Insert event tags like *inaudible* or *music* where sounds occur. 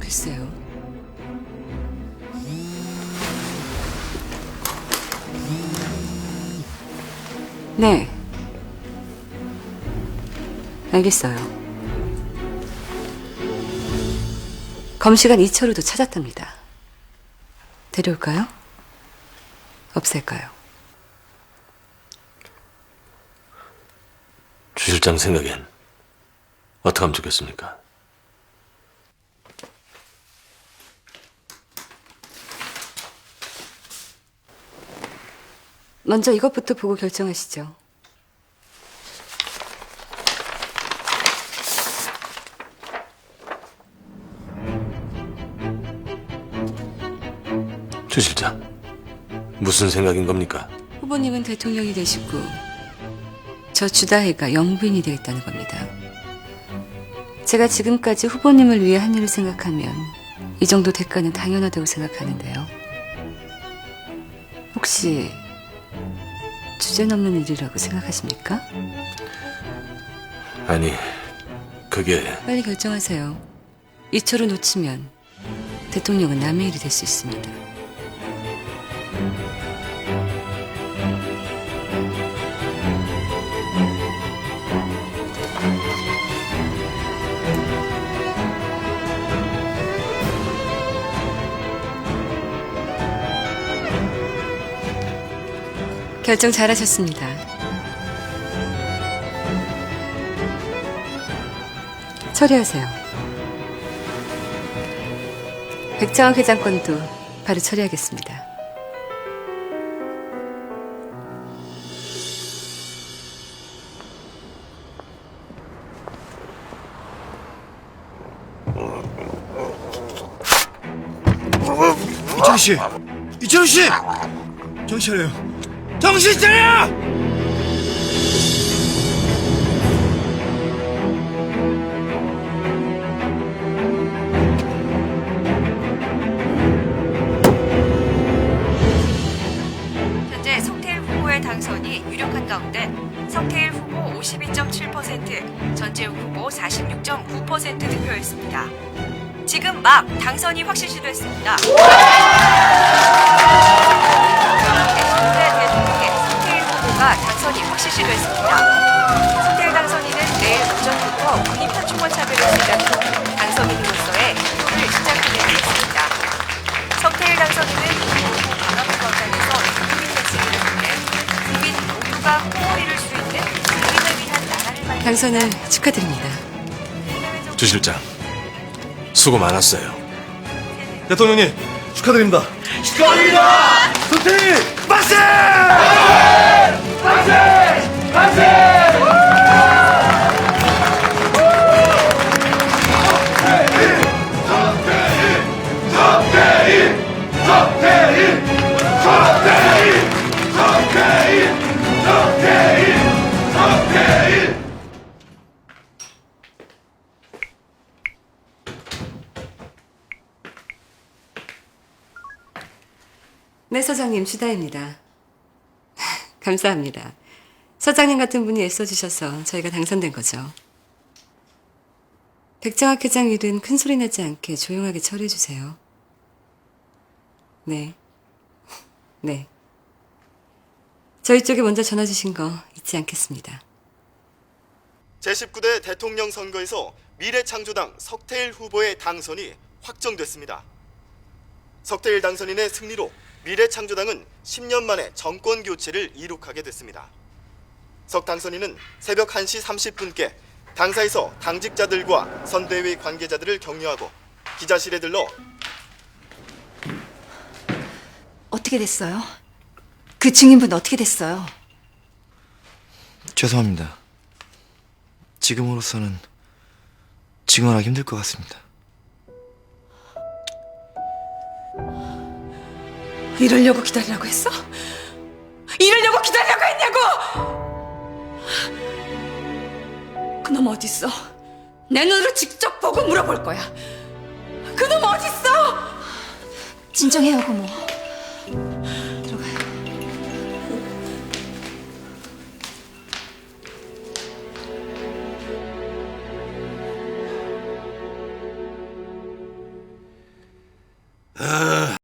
글쎄요. 네. 알겠어요. 검시관 2차로도 찾았답니다. 데려올까요? 없앨까요? 주 실장 생각엔 어떻게 하면 좋겠습니까? 먼저 이것부터 보고 결정하시죠. 주 실장 무슨 생각인 겁니까? 후보님은 대통령이 되시고 저 주다혜가 영부인이 되겠다는 겁니다. 제가 지금까지 후보님을 위해 한 일을 생각하면 이 정도 대가는 당연하다고 생각하는데요. 혹시 주제넘는 일이라고 생각하십니까? 아니 그게 빨리 결정하세요. 이초로 놓치면 대통령은 남의 일이 될 수 있습니다. 결정 잘하셨습니다. 처리하세요. 백장원 회장 건도 바로 처리하겠습니다. 이철우 씨, 이철우 씨, 정신 차려요. 정신 차려! 현재 성태일 후보의 당선이 유력한 가운데 성태일 후보 52.7%, 전재욱 후보 46.9% 득표했습니다. 지금 막 당선이 확실시됐습니다. 확실시됐습니다. 성태일 당선인은 내일 오전부터 군입 현충원 참여를 시작으로 당선인으로서의 행보를 시작하게 되겠습니다. 석태일 당선인은 후보 광화문 광장에서 국민 백신을 통해 국민 모두가 이룰 수 있는 국민을 위한 나라를 만들 당선을 축하드립니다. 주 실장 수고 많았어요. 대통령님 축하드립니다. 축하드립니다. 손태일 만세! 네, 서장님, 주다입니다. *laughs* 감사합니다. 서장님 같은 분이 애써주셔서 저희가 당선된 거죠. 백정학 회장 일은 큰 소리 나지 않게 조용하게 처리해주세요. 네. *laughs* 네. 저희 쪽에 먼저 전화 주신 거 잊지 않겠습니다. 제19대 대통령 선거에서 미래창조당 석태일 후보의 당선이 확정됐습니다. 석태일 당선인의 승리로 미래창조당은 10년 만에 정권 교체를 이룩하게 됐습니다. 석 당선인은 새벽 1시 30분께 당사에서 당직자들과 선대위 관계자들을 격려하고 기자실에 들러 어떻게 됐어요? 그 증인분 어떻게 됐어요? 죄송합니다. 지금으로서는 증언하기 힘들 것 같습니다. 이러려고 기다리라고 했어? 이러려고 기다리라고 했냐고! 그놈 어딨어? 내 눈으로 직접 보고 물어볼 거야. 그놈 어딨어? 진정해요, 고모.